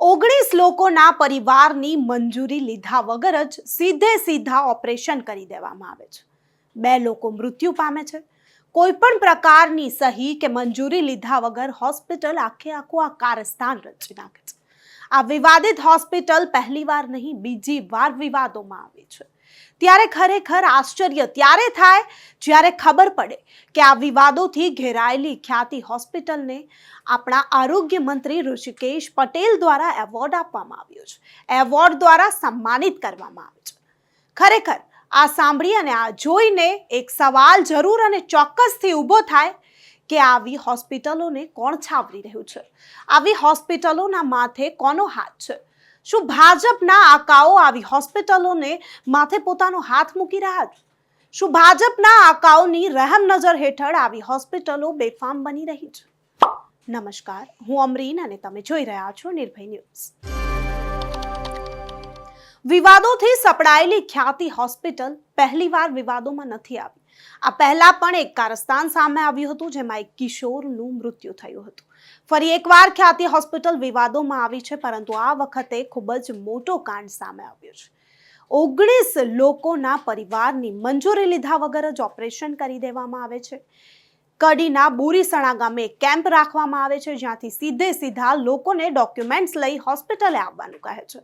ઓગણીસ લોકોના પરિવારની મંજૂરી લીધા વગર જ સીધે સીધા ઓપરેશન કરી દેવામાં આવે છે. બે લોકો મૃત્યુ પામે છે. કોઈ પણ પ્રકારની સહી કે મંજૂરી લીધા વગર હોસ્પિટલ આખે આખું આ કારસ્તાન રચી નાખે છે. આ વિવાદિત હોસ્પિટલ પહેલીવાર નહીં, બીજી વાર વિવાદોમાં આવી છે. ત્યારે ખરેખર આશ્ચર્ય ત્યારે થાય જ્યારે ખબર પડે કે આ વિવાદોથી ઘેરાયેલી ખ્યાતિ હોસ્પિટલને આપણા આરોગ્ય મંત્રી ઋષિકેશ પટેલ દ્વારા એવોર્ડ આપવામાં આવ્યો છે. એવોર્ડ દ્વારા સન્માનિત કરવામાં આવે છે. ખરેખર આ સાંભળી અને આ જોઈને એક સવાલ જરૂર અને ચોક્કસથી ઊભો થાય કે આવી હોસ્પિટલોને કોણ છાવરી રહ્યું છે? આવી હોસ્પિટલોના માથે કોનો હાથ છે? શું ભાજપના આકાઓ આવી હોસ્પિટલોને માથે પોતાનો હાથ મૂકી રહ્યા છે? શું ભાજપના આકાઓની રહેમ નજર હેઠળ આવી હોસ્પિટલો બેફામ બની રહી છે? નમસ્કાર, હું અમરીન અને તમે જોઈ રહ્યા છો નિર્ભય ન્યૂઝ. વિવાદોથી સપડાયેલી ખ્યાતિ હોસ્પિટલ પહેલીવાર વિવાદોમાં નથી આવી. આ પહેલા પણ એક કારસ્તાન સામે આવ્યું હતું, જેમાં એક કિશોરનું મૃત્યુ થયું હતું. ફરી એકવાર ખ્યાતિ હોસ્પિટલ વિવાદોમાં આવી છે, પરંતુ આ વખતે ખૂબ જ મોટો કાંડ સામે આવ્યો છે. ઓગણીસ લોકોના પરિવારની મંજૂરી લીધા વગર જ ઓપરેશન કરી દેવામાં આવે છે. કડીના બોરીસણા ગામે કેમ્પ રાખવામાં આવે છે, જ્યાંથી સીધે સીધા લોકોને ડોક્યુમેન્ટ્સ લઈ હોસ્પિટલે આવવાનું કહે છે.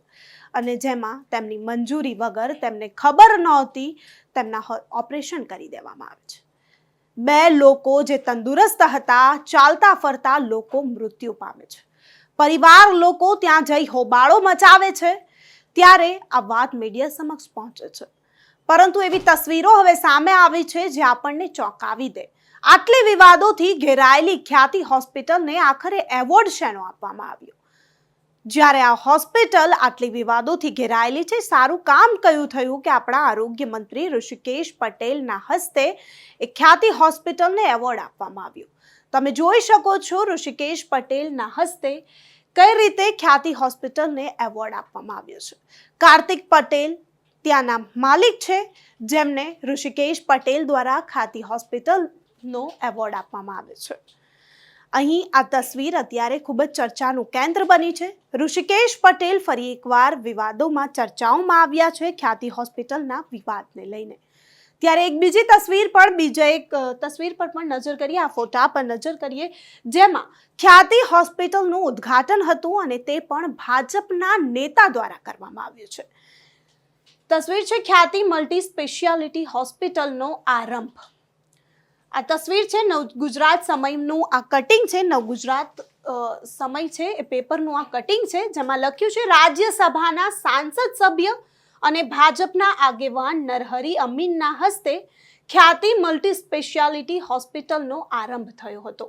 અને જેમાં તેમની મંજૂરી વગર તેમને ખબર નહોતી, તેમના ઓપરેશન કરી દેવામાં આવે છે. બે લોકો જે તંદુરસ્ત હતા, ચાલતા ફરતા લોકો મૃત્યુ પામે છે. પરિવાર લોકો ત્યાં જઈ હોબાળો મચાવે છે, ત્યારે આ વાત મીડિયા સમક્ષ પહોંચે છે. પરંતુ એવી તસવીરો હવે સામે આવી છે જે આપણને ચોંકાવી દે. આટલી વિવાદોથી ઘેરાયેલી ખ્યાતિ હોસ્પિટલને આખરે એવોર્ડ શેનો આપવામાં આવ્યો? જ્યારે આ હોસ્પિટલ આટલી વિવાદોથી ઘેરાયેલી છે, સારું કામ કયું થયું કે આપણા આરોગ્ય મંત્રી ઋષિકેશ પટેલના હસ્તે એ ખ્યાતિ હોસ્પિટલને એવોર્ડ આપવામાં આવ્યો? તમે જોઈ શકો છો ઋષિકેશ પટેલના હસ્તે કઈ રીતે ખ્યાતિ હોસ્પિટલને એવોર્ડ આપવામાં આવ્યો છે. કાર્તિક પટેલ ત્યાંના માલિક છે, જેમને ઋષિકેશ પટેલ દ્વારા ખ્યાતિ હોસ્પિટલનો એવોર્ડ આપવામાં આવે છે. અહીં આ તસવીર અત્યારે ખૂબ જ ચર્ચાનું કેન્દ્ર બની છે. ઋષિકેશ પટેલ ફરી એકવાર વિવાદોમાં ચર્ચાઓમાં આવ્યા છે ખ્યાતિ હોસ્પિટલના વિવાદને લઈને. ત્યારે એક બીજી તસવીર પર બીજા એક તસવીર પર પણ નજર કરીએ, આ ફોટા પર નજર કરીએ, જેમાં ખ્યાતિ હોસ્પિટલનું ઉદ્ઘાટન હતું અને તે પણ ભાજપના નેતા દ્વારા કરવામાં આવ્યું છે. તસવીર છે ખ્યાતિ મલ્ટી સ્પેશિયાલિટી હોસ્પિટલનો આરંભ. આ તસવીર છે નવ ગુજરાત સમયનું, આ કટિંગ છે નવ ગુજરાત સમય છે એ પેપરનું આ કટિંગ છે, જેમાં લખ્યું છે, રાજ્યસભાના સાંસદ સભ્ય અને ભાજપના આગેવાન નરહરી અમીનના હસ્તે ખ્યાતિ મલ્ટી સ્પેશિયાલિટી હોસ્પિટલનો આરંભ થયો હતો.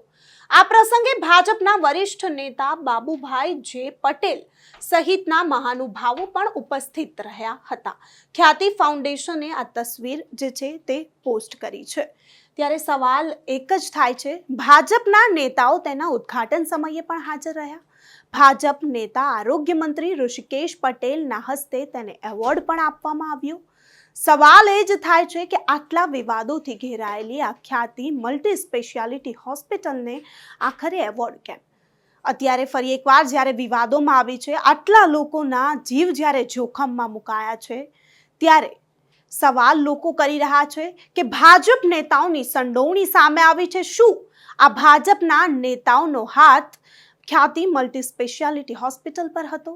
આ પ્રસંગે ભાજપના વરિષ્ઠ નેતા બાબુભાઈ જે પટેલ સહિતના મહાનુભાવો પણ ઉપસ્થિત રહ્યા હતા. ખ્યાતિ ફાઉન્ડેશને આ તસવીર જે છે તે પોસ્ટ કરી છે. ત્યારે સવાલ એક જ થાય છે, ભાજપના નેતાઓ તેના ઉદ્ઘાટન સમયે પણ હાજર રહ્યા. ભાજપ નેતા આરોગ્ય મંત્રી ઋષિકેશ પટેલના હસ્તે તેને એવોર્ડ પણ આપવામાં આવ્યો. સવાલ એ જ થાય છે કે આટલા વિવાદોથી ઘેરાયેલી આ ખ્યાતિ મલ્ટી સ્પેશિયાલિટી હોસ્પિટલને આખરે એવોર્ડ કેમ? અત્યારે ફરી એકવાર જ્યારે વિવાદોમાં આવી છે, આટલા લોકોના જીવ જ્યારે જોખમમાં મુકાયા છે, ત્યારે સવાલ લોકો કરી રહ્યા છે કે ભાજપ નેતાઓની સંડોવણી સામે આવી છે. શું આ ભાજપના નેતાઓનો હાથ ખ્યાતિ મલ્ટી સ્પેશિયાલિટી હોસ્પિટલ પર હતો?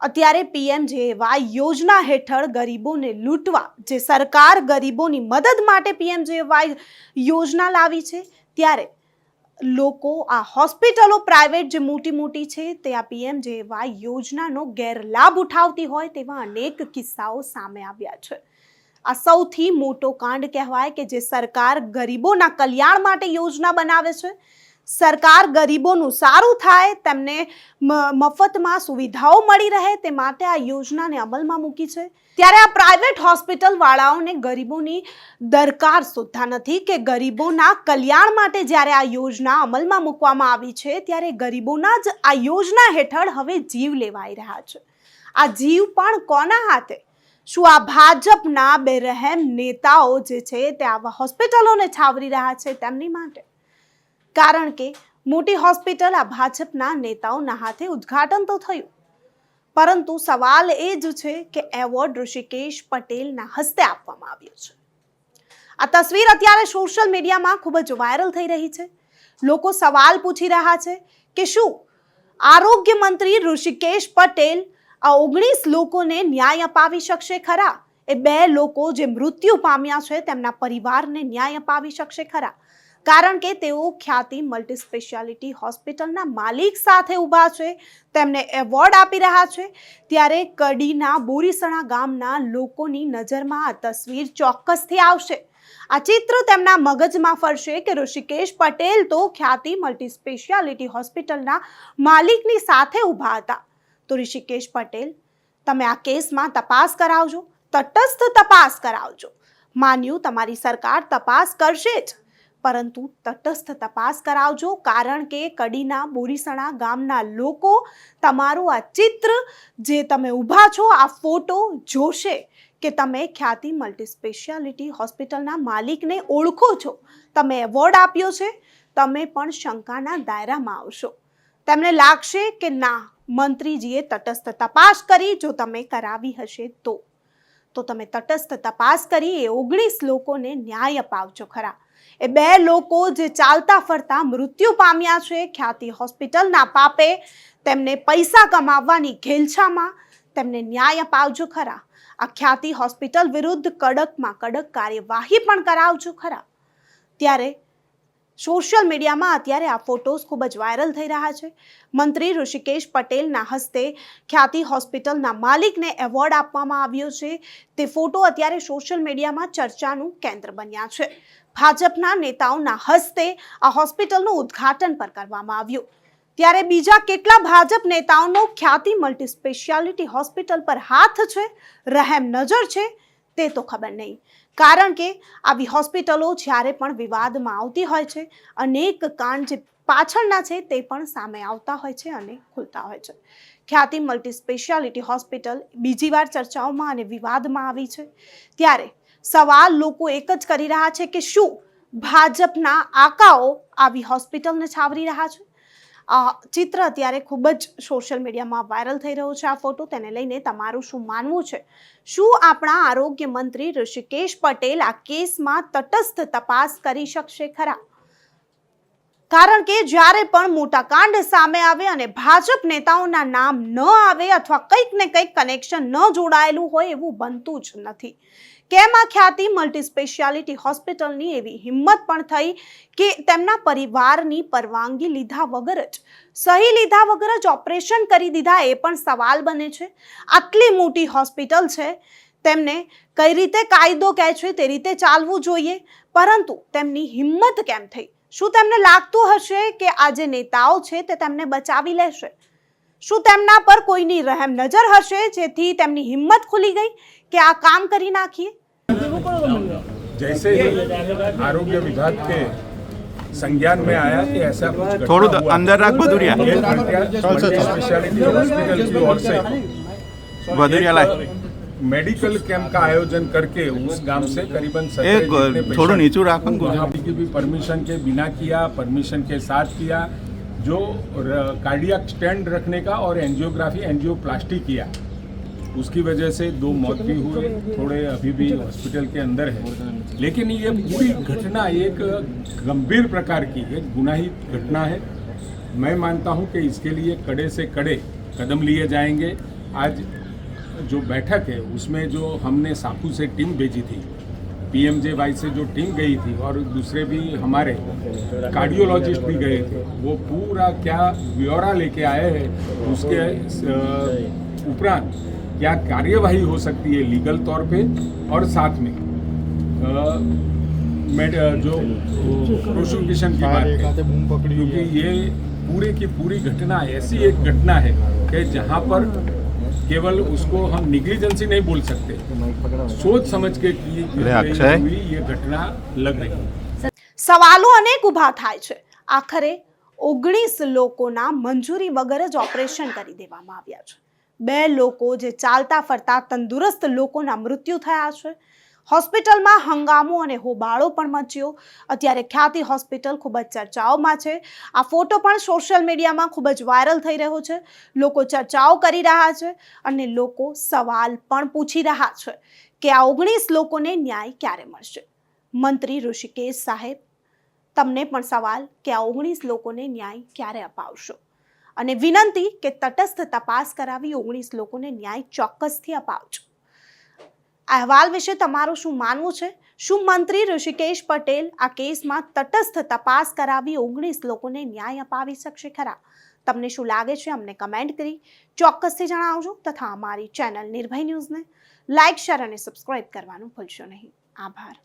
અત્યારે પીએમ જેવાય યોજના હેઠળ ગરીબોને લૂંટવા, જે સરકાર ગરીબોની મદદ માટે પીએમ જેવાય યોજના લાવી છે, ત્યારે લોકો, આ હોસ્પિટલો પ્રાઇવેટ જે મોટી મોટી છે તે આ પીએમ જેવાય યોજનાનો ગેરલાભ ઉઠાવતી હોય તેવા અનેક કિસ્સાઓ સામે આવ્યા છે. આ સૌથી મોટો કાંડ કહેવાય કે જે સરકાર ગરીબોના કલ્યાણ માટે યોજના બનાવે છે. સરકાર ગરીબોનું સારું થાય, તેમને મફતમાં સુવિધાઓ મળી રહે, તે માટે આ યોજનાને અમલમાં મૂકી છે. ત્યારે આ પ્રાઇવેટ હોસ્પિટલ વાળાઓને ગરીબોની દરકાર સુદ્ધા નથી કે ગરીબોના કલ્યાણ માટે જ્યારે આ યોજના અમલમાં મૂકવામાં આવી છે, ત્યારે ગરીબોના જ આ યોજના હેઠળ હવે જીવ લેવાઈ રહ્યા છે. આ જીવ પણ કોના હાથે? શું આ ભાજપના બેરહેમ નેતાઓ જે છે, તે આવા હોસ્પિટલોને છાવરી રહ્યા છે તેમની માટે? કારણ કે મોટી હોસ્પિટલ આ ભાજપના નેતાઓના હાથે ઉદ્ઘાટન તો થયું. પરંતુ સવાલ એ જ છે કે એવોર્ડ ઋષિકેશ પટેલના હસ્તે આપવામાં આવ્યો છે. આ તસવીર અત્યારે સોશિયલ મીડિયામાં ખૂબ જ વાયરલ થઈ રહી છે. લોકો સવાલ પૂછી રહ્યા છે કે શું આરોગ્ય મંત્રી ઋષિકેશ પટેલ આ ઓગણીસ લોકોને ન્યાય અપાવી શકશે ખરા? એ બે લોકો જે મૃત્યુ પામ્યા છે તેમના પરિવારને ન્યાય અપાવી શકશે ખરા? કારણ કે તેઓ ખ્યાતિ મલ્ટી સ્પેશિયાલિટી હોસ્પિટલના માલિક સાથે ઊભા છે, તેમને એવોર્ડ આપી રહ્યા છે. ત્યારે કડીના બોરીસણા ગામના લોકોની નજરમાં આ તસવીર ચોક્કસથી આવશે. આ ચિત્ર તેમના મગજમાં ફરશે કે ઋષિકેશ પટેલ તો ખ્યાતિ મલ્ટી સ્પેશિયાલિટી હોસ્પિટલના માલિકની સાથે ઊભા હતા. તો ઋષિકેશ પટેલ, તમે આ કેસમાં તપાસ કરાવજો, તટસ્થ તપાસ કરાવજો. માન્યું, તમારી સરકાર તપાસ કરશે જ. પરંતુ તટસ્થ તપાસ કરાવજો કારણ કે કડીના બોરીસણા ગામના લોકો તમારું આ ચિત્ર જે તમે ઊભા છો, આ ફોટો જોશે કે તમે ખ્યાતિ મલ્ટી સ્પેશિયાલિટી હોસ્પિટલના માલિકને ઓળખો છો. તમે એવોર્ડ આપ્યો છે, તમે પણ શંકાના દાયરામાં આવશો. તેમને લાગશે કે ના, મંત્રીજીએ તટસ્થ તપાસ કરી, જો તમે કરાવી હશે તો. તો તમે તટસ્થ તપાસ કરી એ ઓગણીસ લોકોને ન્યાય અપાવજો ખરા. એ બે લોકો જે ચાલતા ફરતા મૃત્યુ પામ્યા છે, ખ્યાતિ હોસ્પિટલના પાપે તેમને પૈસા કમાવવાની ઘેલછામાં તેમને ન્યાય અપાવજો ખરા. આ ખ્યાતિ હોસ્પિટલ વિરુદ્ધ કડકમાં કડક કાર્યવાહી પણ કરાવજો ખરા. ત્યારે સોશિયલ મીડિયામાં અત્યારે આ ફોટોઝ ખૂબ જ વાયરલ થઈ રહ્યા છે. મંત્રી ઋષિકેશ પટેલના હસ્તે ખ્યાતિ હોસ્પિટલના માલિકને એવોર્ડ આપવામાં આવ્યો છે. તે ફોટો અત્યારે સોશિયલ મીડિયામાં ચર્ચાનું કેન્દ્ર બન્યા છે. ભાજપના નેતાઓના હસ્તે આ હોસ્પિટલનું ઉદ્ઘાટન પણ કરવામાં આવ્યું. ત્યારે બીજા કેટલા ભાજપ નેતાઓનો ખ્યાતિ મલ્ટી સ્પેશિયાલિટી હોસ્પિટલ પર હાથ છે, રહેમ નજર છે, તે તો ખબર નહીં. કારણ કે આવી હોસ્પિટલો જ્યારે પણ વિવાદમાં આવતી હોય છે, અનેક કાંડ જે પાછળના છે તે પણ સામે આવતા હોય છે અને ખુલતા હોય છે. ખ્યાતિ મલ્ટી સ્પેશિયાલિટી હોસ્પિટલ બીજી વાર ચર્ચાઓમાં અને વિવાદમાં આવી છે. ત્યારે સવાલ લોકો એક જ કરી રહ્યા છે કે શું ભાજપના આકાઓ આવી હોસ્પિટલને છાવરી રહ્યા છે? આ ચિત્ર અત્યારે ખૂબ જ સોશિયલ મીડિયામાં વાયરલ થઈ રહ્યો છે આ ફોટો. તેને લઈને તમારું શું માનવું છે? શું આપણા આરોગ્ય મંત્રી ઋષિકેશ પટેલ આ કેસમાં તટસ્થ તપાસ કરી શકશે ખરા? કારણ કે જ્યારે પણ મોટા કાંડ સામે આવે અને ભાજપ નેતાઓના નામ ન આવે અથવા કંઈક ને કંઈક કનેક્શન ન જોડાયેલું હોય એવું બનતું જ નથી. કેમ આ ખ્યાતિ મલ્ટી સ્પેશિયાલિટી હોસ્પિટલની એવી હિંમત પણ થઈ કે તેમના પરિવારની પરવાનગી લીધા વગર જ, સહી લીધા વગર જ ઓપરેશન કરી દીધા એ પણ સવાલ બને છે. આટલી મોટી હોસ્પિટલ છે, તેમને કઈ રીતે કાયદો કહે છે તે રીતે ચાલવું જોઈએ, પરંતુ તેમની હિંમત કેમ થઈ? શું તેમને લાગતું હશે કે આ જે નેતાઓ છે તે તેમને બચાવી લેશે? શું તેમના પર કોઈની રહેમ નજર હશે જેથી તેમની હિંમત ખુલી ગઈ કે આ કામ કરી નાખીએ? जैसे ही आरोग्य विभाग के संज्ञान में आया कि ऐसा थोड़ा अंदर रख भदुरिया स्पेशलिटी हॉस्पिटल की ओर से भदुरियाला मेडिकल कैंप का आयोजन करके उस गाँव से करीबन थोड़ा नीचू रखो की। भी परमिशन के बिना किया परमिशन के साथ किया जो कार्डियक स्टैंड रखने का और एंजियोग्राफी एंजियोप्लास्टी किया। उसकी वजह से दो मौत भी हुए थोड़े अभी भी हॉस्पिटल के अंदर है। लेकिन ये पूरी घटना एक गंभीर प्रकार की एक गुनाहित घटना है। मैं मानता हूँ कि इसके लिए कड़े से कड़े कदम लिए जाएँगे। आज जो बैठक है, उसमें जो हमने साकू से टीम भेजी थी, पीएमजेवाई से जो टीम गई थी और दूसरे भी हमारे कार्डियोलॉजिस्ट भी गए थे, वो पूरा क्या ब्यौरा लेके आए हैं, उसके उपरांत क्या कार्यवाही हो सकती है लीगल तौर पे और साथ में अ, मेड जो प्रोसिक्यूशन की बात है क्योंकि ये पूरे की पूरी घटना ऐसी एक घटना है कि जहाँ पर केवल उसको हम निग्लिजेंसी नहीं बोल सकते सोच समझ के की की अरे गई अक्षय। हुई ये घटना लग रही है સવાલો અનેક ઊભા થાય છે આખરે ઓગણીસ લોકોના મંજૂરી વગર જ ઓપરેશન કરી દેવામાં આવ્યા છે બે લોકો જે ચાલતા ફરતા તંદુરસ્ત લોકોના મૃત્યુ થયા છે. હોસ્પિટલમાં હંગામો અને હોબાળો પણ મચ્યો. અત્યારે ખ્યાતિ હોસ્પિટલ ખૂબ જ ચર્ચાઓમાં છે. આ ફોટો પણ સોશિયલ મીડિયામાં ખૂબ જ વાયરલ થઈ રહ્યો છે. લોકો ચર્ચાઓ કરી રહ્યા છે અને લોકો સવાલ પણ પૂછી રહ્યા છે કે આ ઓગણીસ લોકોને ન્યાય ક્યારે મળશે? મંત્રી ઋષિકેશ સાહેબ, તમને પણ સવાલ કે આ ઓગણીસ લોકોને ન્યાય ક્યારે અપાવશો? અને વિનંતી કે તટસ્થ તપાસ કરાવી, ઓગણીસ લોકોને ન્યાય ચોક્કસથી અપાવજો. અહેવાલ વિશે તમારું શું માનવું છે? શું મંત્રી ઋષિકેશ પટેલ આ કેસમાં તટસ્થ તપાસ કરાવી, ઓગણીસ લોકોને ન્યાય અપાવી શકશે ખરા? તમને શું લાગે છે? અમને કમેન્ટ કરી ચોક્કસથી જણાવજો તથા અમારી ચેનલ નિર્ભય ન્યૂઝને લાઇક શેર અને સબસ્ક્રાઇબ કરવાનું ભૂલશો નહીં. આભાર.